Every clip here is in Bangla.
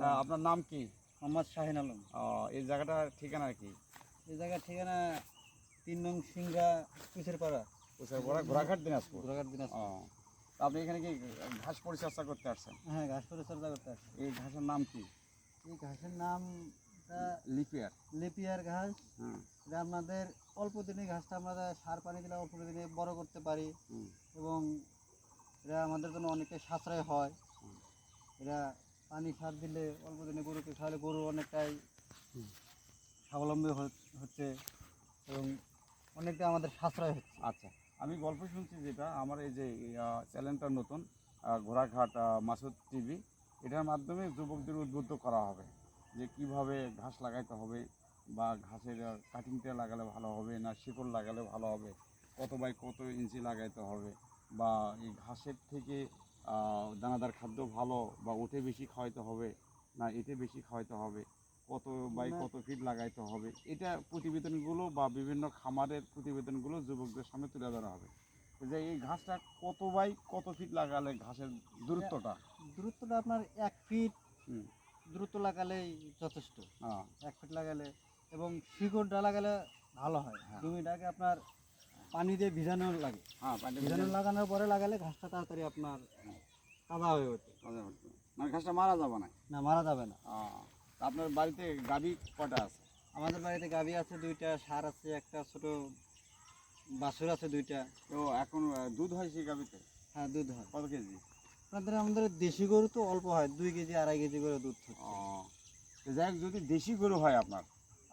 আপনার নাম কি? মোহাম্মদ শাহিন আলম। এই জায়গাটার ঠিকানা কি? এই জায়গার ঠিকানা তিন নং সিংহা কুচের পাড়া কোথায় বড় ঘোড়াঘাট দিনাজপুর। গোলাঘাট দিনাজপুর আপনি এখানে কি ঘাস পরিচর্যা করতে আসছেন? হ্যাঁ ঘাস পরিচর্যা করতে আসছে। এই ঘাসের নাম কি? এই ঘাসের নামটা লিপিয়ার। লেপিয়ার ঘাস। এটা আপনাদের অল্প দিনে ঘাসটা আমরা সার পানি দিলে অল্প দিনে বড় করতে পারি। এবং এটা আমাদের জন্য অনেকটা সাশ্রয় হয়। এটা পানি সার দিলে অল্প দিনে গরুকে খাওয়ালে গরু অনেকটাই স্বাবলম্বী হচ্ছে এবং অনেকটা আমাদের সাশ্রয় হচ্ছে। আচ্ছা আমি গল্প শুনছি যেটা, আমার এই যে চ্যানেলটা নতুন ঘোড়াঘাট মাসুদ টিভি, এটার মাধ্যমে যুবকদের উদ্বুদ্ধ করা হবে যে কীভাবে ঘাস লাগাইতে হবে বা ঘাসের কাটিংটা লাগালে ভালো হবে না শিকড় লাগালে ভালো হবে, কত বাই কত ইঞ্চি লাগাইতে হবে বা এই ঘাসের থেকে দানাদার খাদ্য ভালো বা ওঠে বেশি খাওয়াইতে হবে না এতে বেশি খাওয়াইতে হবে কত বাই কত ফিট লাগাইতে হবে এটা প্রতিবেদনগুলো বা বিভিন্ন খামারের প্রতিবেদনগুলো যুবকদের সামনে তুলে ধরা হবে। যে এই ঘাসটা কত বাই কত ফিট লাগালে ঘাসের দূরত্বটা? দূরত্বটা আপনার এক ফিট হুম, দূরত্ব লাগালেই যথেষ্ট। হ্যাঁ, এক ফিট লাগালে এবং শিকড়টা লাগালে ভালো হয়। হ্যাঁ। জমিটাকে আপনার পানি দিয়ে ভিজানো লাগে। হ্যাঁ পানিটা ভিজানো। লাগানোর পরে লাগালে ঘাসটা তাড়াতাড়ি আপনার কাদা হয়ে ওঠে। আচ্ছা, আচ্ছা। মানে ঘাসটা মারা যাবে না? না মারা যাবে না। আপনার বাড়িতে গাভী কটা আছে? আমাদের বাড়িতে গাভী আছে দুইটা সার আছে একটা ছোট বাছুর আছে দুইটা। তো এখন দুধ হয় সেই গাভীতে হ্যাঁ দুধ হয়। কত কেজি? আপনাদের আমাদের দেশি গরু তো অল্প হয় দুই কেজি আড়াই কেজি করে দুধ ও, যাই হোক যদি দেশি গরু হয় আপনার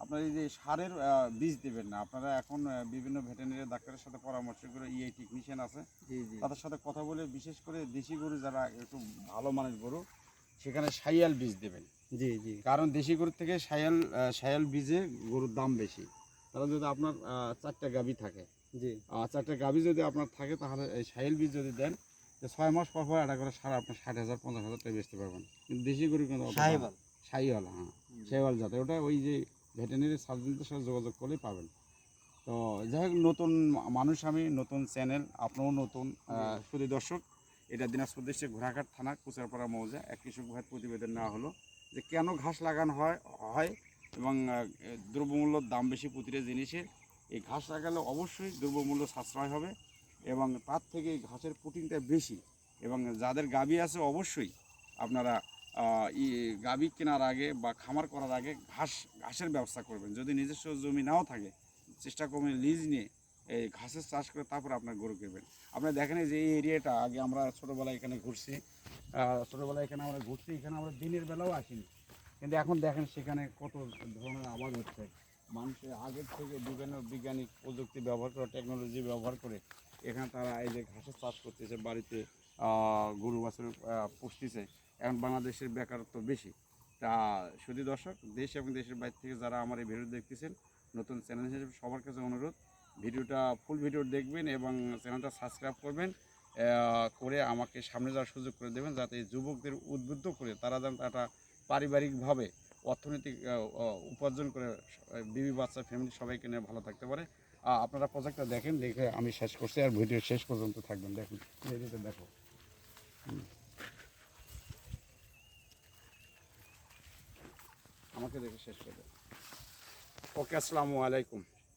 আপনার এই যে সারের বীজ দেবেন না আপনারা এখন বিভিন্ন ভেটেরিনারি ডাক্তারের সাথে পরামর্শ করে ইআই টেকনিশিয়ান আছে। তাদের সাথে কথা বলে বিশেষ করে দেশি গরু যারা একটু ভালো মানের গরু সেখানে সাইয়াল বীজ দেবেন। জি জি। কারণ দেশি গরুর থেকে সায়াল আহ, সায়াল বীজে গরুর দাম বেশি। তাহলে যদি আপনার চারটা গাভী থাকে জি। চারটা গাভী যদি আপনার থাকে তাহলে এই বীজ যদি দেন যে ছয় মাস পর পর একটা করে সারা আপনার ষাট হাজার পঞ্চাশ হাজার টাকা বেচতে পারবেন। কিন্তু দেশি গরু কিন্তু সাইওয়াল। হ্যাঁ। সাইওয়াল জাতে ওটা ওই যে ভেটেরিনারি সার্জনদের সাথে যোগাযোগ করলেই পাবেন। তো যাই হোক, নতুন মানুষ আমি, নতুন চ্যানেল আপনারও নতুন শুধু দর্শক, এটা দিনাজপুর ডিস্ট্রিক্ট ঘোড়াঘাট থানা, কুচারপাড়া মৌজা, এক কৃষক ভাইয়ের প্রতিবেদন নেওয়া হলো যে কেন ঘাস লাগানো হয় হয় এবং দ্রব্যমূল্যর দাম বেশি প্রতিটা জিনিসের। এই ঘাস লাগালে অবশ্যই দ্রব্যমূল্য সাশ্রয় হবে এবং তার থেকে ঘাসের প্রোটিনটা বেশি এবং যাদের গাবি আছে অবশ্যই আপনারা ই গাবি কেনার আগে বা খামার করার আগে ঘাস, ঘাসের ব্যবস্থা করবেন। যদি নিজস্ব জমি নাও থাকে, চেষ্টা করবেন লিজ নিয়ে এই ঘাসের চাষ করে তারপর আপনার গরু কিনবেন। আপনারা দেখেন যে এই এরিয়াটা, আগে আমরা ছোটোবেলায় এখানে ঘুরছি ছোটোবেলায় এখানে আমরা ঘুরছি, এখানে আমরা দিনের বেলাও আসিনি। কিন্তু এখন দেখেন সেখানে কত ধরনের আবাদ হচ্ছে। মানুষের আগের থেকে বিভিন্ন বৈজ্ঞানিক প্রযুক্তি ব্যবহার করে টেকনোলজি ব্যবহার করে এখানে তারা এই যে ঘাসের চাষ করতেছে, বাড়িতে গরু, বাছুর পুষতেছে। এখন বাংলাদেশের বেকারত্ব বেশি। তা শুধু দর্শক, দেশ এবং দেশের বাইরে থেকে যারা আমার এই ভিডিও দেখতেছেন, নতুন চ্যানেল হিসেবে সবার কাছে অনুরোধ, ভিডিওটা ফুল ভিডিও দেখবেন এবং চ্যানেলটা সাবস্ক্রাইব করবেন করে আমাকে সামনে যাওয়ার সুযোগ করে দেবেন, যাতে যুবকদের উদ্বুদ্ধ করে তারা যেন একটা পারিবারিকভাবে অর্থনৈতিক উপার্জন করে বিবি বাচ্চা ফ্যামিলি সবাইকে নিয়ে ভালো থাকতে পারে। আপনারা প্রজেক্টটা দেখেন, দেখে আমি শেষ করছি, আর ভিডিও শেষ পর্যন্ত থাকবেন। দেখুন দেখো। আমাকে দেখে শেষ করে ওকে আসসালামু আলাইকুম।